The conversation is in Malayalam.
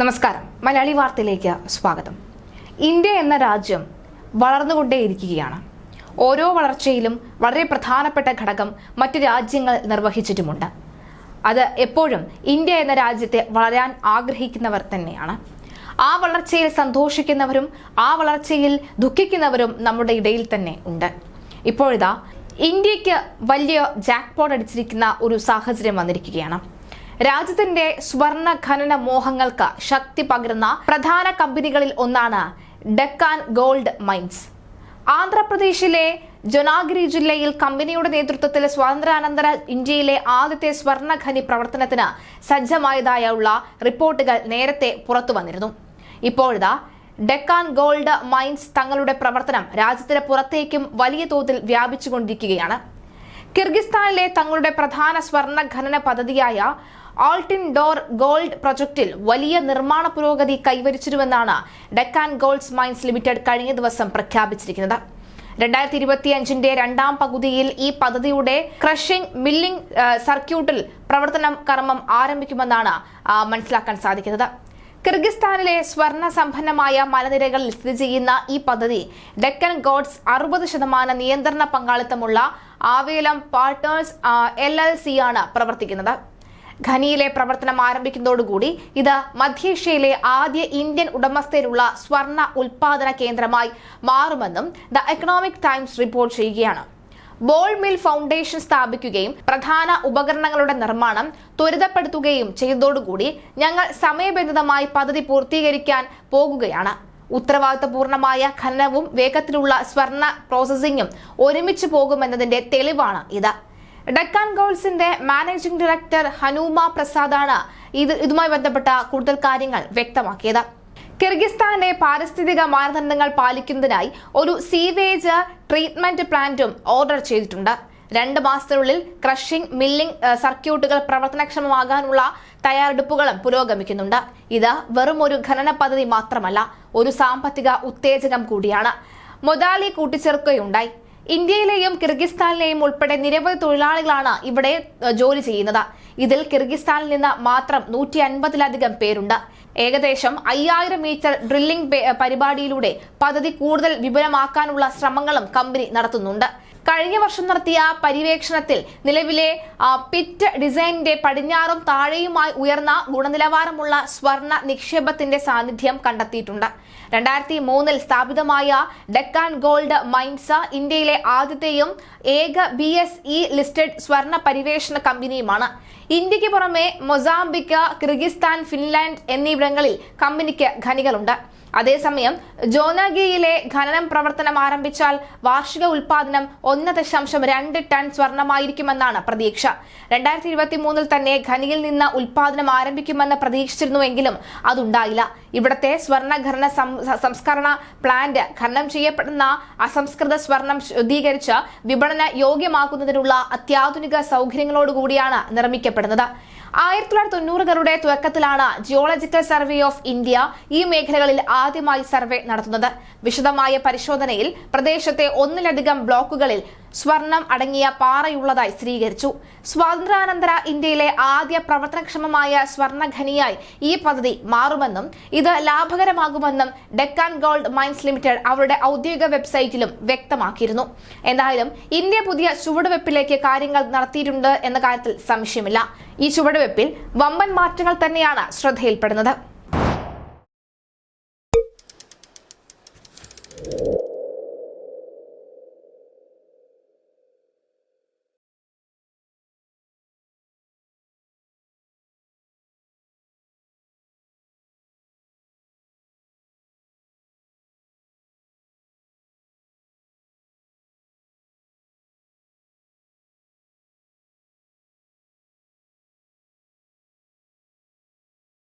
നമസ്കാരം. മലയാളി വാർത്തയിലേക്ക് സ്വാഗതം. ഇന്ത്യ എന്ന രാജ്യം വളർന്നുകൊണ്ടേയിരിക്കുകയാണ്. ഓരോ വളർച്ചയിലും വളരെ പ്രധാനപ്പെട്ട ഘടകം മറ്റ് രാജ്യങ്ങൾ നിർവഹിച്ചിട്ടുമുണ്ട്. അത് എപ്പോഴും ഇന്ത്യ എന്ന രാജ്യത്തെ വളരാൻ ആഗ്രഹിക്കുന്നവർ തന്നെയാണ്. ആ വളർച്ചയിൽ സന്തോഷിക്കുന്നവരും ആ വളർച്ചയിൽ ദുഃഖിക്കുന്നവരും നമ്മുടെ ഇടയിൽ തന്നെ ഉണ്ട്. ഇപ്പോഴിതാ ഇന്ത്യയ്ക്ക് വലിയ ജാക്ക്പോട്ട് അടിച്ചിരിക്കുന്ന ഒരു സാഹചര്യം വന്നിരിക്കുകയാണ്. രാജ്യത്തിന്റെ സ്വർണ ഖനന മോഹങ്ങൾക്ക് ശക്തി പകരുന്ന പ്രധാന കമ്പനികളിൽ ഒന്നാണ് ഡെക്കാൻ ഗോൾഡ് മൈൻസ്. ആന്ധ്രാപ്രദേശിലെ ജൊനാഗിരി ജില്ലയിൽ കമ്പനിയുടെ നേതൃത്വത്തിൽ സ്വാതന്ത്ര്യാനന്തര ഇന്ത്യയിലെ ആദ്യത്തെ സ്വർണ ഖനി പ്രവർത്തനത്തിന് സജ്ജമായതായുള്ള റിപ്പോർട്ടുകൾ നേരത്തെ പുറത്തു വന്നിരുന്നു. ഇപ്പോഴിതാ ഡെക്കാൻ ഗോൾഡ് മൈൻസ് തങ്ങളുടെ പ്രവർത്തനം രാജ്യത്തിന് പുറത്തേക്കും വലിയ തോതിൽ വ്യാപിച്ചുകൊണ്ടിരിക്കുകയാണ്. കിർഗിസ്ഥാനിലെ തങ്ങളുടെ പ്രധാന സ്വർണ ഖനന പദ്ധതിയായ ആൾട്ടിൻ ഡോർ ഗോൾഡ് പ്രൊജക്ടിൽ വലിയ നിർമ്മാണ പുരോഗതി കൈവരിച്ചിരുമെന്നാണ് ഡെക്കാൻ ഗോൾഡ്സ് മൈൻസ് ലിമിറ്റഡ് കഴിഞ്ഞ ദിവസം പ്രഖ്യാപിച്ചിരിക്കുന്നത്. രണ്ടായിരത്തി ഇരുപത്തിയഞ്ചിന്റെ രണ്ടാം പകുതിയിൽ ഈ പദ്ധതിയുടെ ക്രഷിംഗ് മില്ലിംഗ് സർക്യൂട്ടിൽ പ്രവർത്തനം കർമ്മം ആരംഭിക്കുമെന്നാണ് മനസ്സിലാക്കാൻ സാധിക്കുന്നത്. കിർഗിസ്ഥാനിലെ സ്വർണ സമ്പന്നമായ മലനിരകളിൽ സ്ഥിതി ചെയ്യുന്ന ഈ പദ്ധതി ഡെക്കൻ ഗോഡ്സ് അറുപത് ശതമാനം നിയന്ത്രണ പങ്കാളിത്തമുള്ള Avelum partners L L C ആണ് പ്രവർത്തിക്കുന്നത്. ഖനിയിലെ പ്രവർത്തനം ആരംഭിക്കുന്നതോടുകൂടി ഇത് മധ്യേഷ്യയിലെ ആദ്യ ഇന്ത്യൻ ഉടമസ്ഥയിലുള്ള സ്വർണ ഉൽപാദന കേന്ദ്രമായി മാറുമെന്നും ദ എക്കണോമിക് ടൈംസ് റിപ്പോർട്ട് ചെയ്യുകയാണ്. ബോൾ മിൽ ഫൗണ്ടേഷൻ സ്ഥാപിക്കുകയും പ്രധാന ഉപകരണങ്ങളുടെ നിർമ്മാണം ത്വരിതപ്പെടുത്തുകയും ചെയ്തതോടുകൂടി ഞങ്ങൾ സമയബന്ധിതമായി പദ്ധതി പൂർത്തീകരിക്കാൻ പോകുകയാണ്. ഉത്തരവാദിത്തപൂർണമായ ഖനനവും വേഗത്തിലുള്ള സ്വർണ പ്രോസസ്സിംഗും ഒരുമിച്ച് പോകുമെന്നതിന്റെ തെളിവാണ് ഇത്. ഡക്കാൻ ഗോൾസിന്റെ മാനേജിംഗ് ഡയറക്ടർ ഹനൂമ പ്രസാദാണ് ഇത് ഇതുമായി ബന്ധപ്പെട്ട കൂടുതൽ കാര്യങ്ങൾ വ്യക്തമാക്കിയത്. കിർഗിസ്ഥാന്റെ പാരിസ്ഥിതിക മാനദണ്ഡങ്ങൾ പാലിക്കുന്നതിനായി ഒരു സീവേജ് ട്രീറ്റ്മെന്റ് പ്ലാന്റും ഓർഡർ ചെയ്തിട്ടുണ്ട്. രണ്ട് മാസത്തിനുള്ളിൽ ക്രഷിംഗ് മില്ലിംഗ് സർക്യൂട്ടുകൾ പ്രവർത്തനക്ഷമമാകാനുള്ള തയ്യാറെടുപ്പുകളും പുരോഗമിക്കുന്നുണ്ട്. ഇത് വെറും ഒരു ഖനന പദ്ധതി മാത്രമല്ല ഒരു സാമ്പത്തിക ഉത്തേജകം കൂടിയാണ്. മൊദാലി കൂട്ടിച്ചേർക്കുകയുണ്ടായി. ഇന്ത്യയിലെയും കിർഗിസ്ഥാനിലെയും ഉൾപ്പെടെ നിരവധി തൊഴിലാളികളാണ് ഇവിടെ ജോലി ചെയ്യുന്നത്. ഇതിൽ കിർഗിസ്ഥാനിൽ നിന്ന് മാത്രം നൂറ്റി അൻപതിലധികം പേരുണ്ട്. ഏകദേശം അയ്യായിരം മീറ്റർ ഡ്രില്ലിംഗ് പരിപാടിയിലൂടെ പദ്ധതി കൂടുതൽ വിപുലമാക്കാനുള്ള ശ്രമങ്ങളും കമ്പനി നടത്തുന്നുണ്ട്. കഴിഞ്ഞ വർഷം നടത്തിയ പര്യവേക്ഷണത്തിൽ നിലവിലെ പിറ്റ് ഡിസൈനിന്റെ പടിഞ്ഞാറും താഴെയുമായി ഉയർന്ന ഗുണനിലവാരമുള്ള സ്വർണ നിക്ഷേപത്തിന്റെ സാന്നിധ്യം കണ്ടെത്തിയിട്ടുണ്ട്. രണ്ടായിരത്തി മൂന്നിൽ സ്ഥാപിതമായ ഡെക്കാൻ ഗോൾഡ് മൈൻസ് ഇന്ത്യയിലെ ആദ്യത്തെയും ഏക ബി എസ് ഇ ലിസ്റ്റഡ് സ്വർണ പര്യവേഷണ കമ്പനിയുമാണ്. ഇന്ത്യയ്ക്ക് പുറമെ മൊസാംബിക്ക കിർഗിസ്ഥാൻ ഫിൻലാൻഡ് എന്നിവിടങ്ങളിൽ കമ്പനിക്ക് ഖനികളുണ്ട്. അതേസമയം ജോനാഗിയിലെ ഖനനം പ്രവർത്തനം ആരംഭിച്ചാൽ വാർഷിക ഉൽപാദനം ഒന്ന് ദശാംശം രണ്ട് ടൺ സ്വർണമായിരിക്കുമെന്നാണ് പ്രതീക്ഷ. രണ്ടായിരത്തി ഇരുപത്തി മൂന്നിൽ തന്നെ ഖനിയിൽ നിന്ന് ഉൽപാദനം ആരംഭിക്കുമെന്ന് പ്രതീക്ഷിച്ചിരുന്നുവെങ്കിലും അതുണ്ടായില്ല. ഇവിടത്തെ സ്വർണ ഖനന സം- സംസ്കരണ പ്ലാന്റ് ഖനനം ചെയ്യപ്പെടുന്ന അസംസ്കൃത സ്വർണം ശുദ്ധീകരിച്ച് വിപണന യോഗ്യമാക്കുന്നതിനുള്ള അത്യാധുനിക സൗകര്യങ്ങളോടുകൂടിയാണ് നിർമ്മിക്കപ്പെടുന്നത്. ആയിരത്തി തൊള്ളായിരത്തി തൊണ്ണൂറുകളുടെ തുടക്കത്തിലാണ് ജിയോളജിക്കൽ സർവേ ഓഫ് ഇന്ത്യ ഈ മേഖലകളിൽ ആദ്യമായി സർവേ നടത്തുന്നത്. വിശദമായ പരിശോധനയിൽ പ്രദേശത്തെ ഒന്നിലധികം ബ്ലോക്കുകളിൽ സ്വർണം അടങ്ങിയ പാറയുള്ളതായി സ്ഥിരീകരിച്ചു. സ്വാതന്ത്ര്യാനന്തര ഇന്ത്യയിലെ ആദ്യ പ്രവർത്തനക്ഷമമായ സ്വർണഖനിയായി ഈ പദ്ധതി മാറുമെന്നും ഇത് ലാഭകരമാകുമെന്നും ഡെക്കാൻ ഗോൾഡ് മൈൻസ് ലിമിറ്റഡ് അവരുടെ ഔദ്യോഗിക വെബ്സൈറ്റിലും വ്യക്തമാക്കിയിരുന്നു. എന്തായാലും ഇന്ത്യ പുതിയ ചുവടുവെപ്പിലേക്ക് കാര്യങ്ങൾ നടത്തിയിട്ടുണ്ട് എന്ന കാര്യത്തിൽ സംശയമില്ല. ഈ ചുവടുവെപ്പിൽ വമ്പൻ മാറ്റങ്ങൾ തന്നെയാണ് ശ്രദ്ധയിൽപ്പെടുന്നത്.